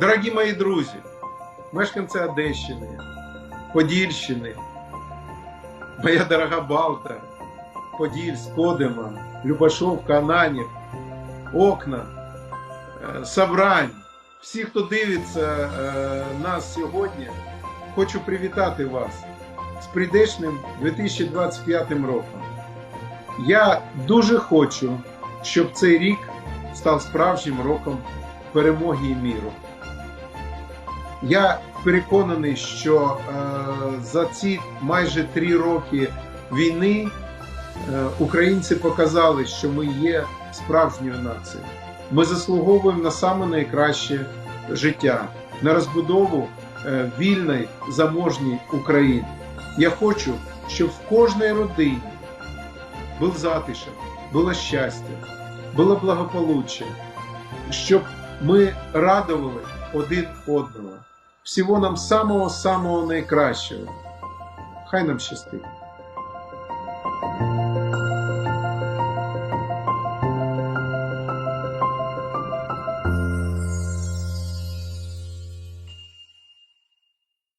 Дорогі мої друзі, мешканці Одещини, Подільщини, моя дорога Балта, Подільськ, Кодима, Любашов, Кананів, Окна, е, Саврань, всі, хто дивиться е, нас сьогодні, хочу привітати вас з прийдешним 2025 роком. Я дуже хочу, щоб цей рік став справжнім роком перемоги і міру. Я переконаний, що е, за ці майже три роки війни е, українці показали, що ми є справжньою нацією. Ми заслуговуємо на саме найкраще життя, на розбудову е, вільної заможній України. Я хочу, щоб в кожній родині був затишок, було щастя, було благополуччя, щоб ми радували один одного. Всього нам самого-самого найкращого. Хай нам щастить.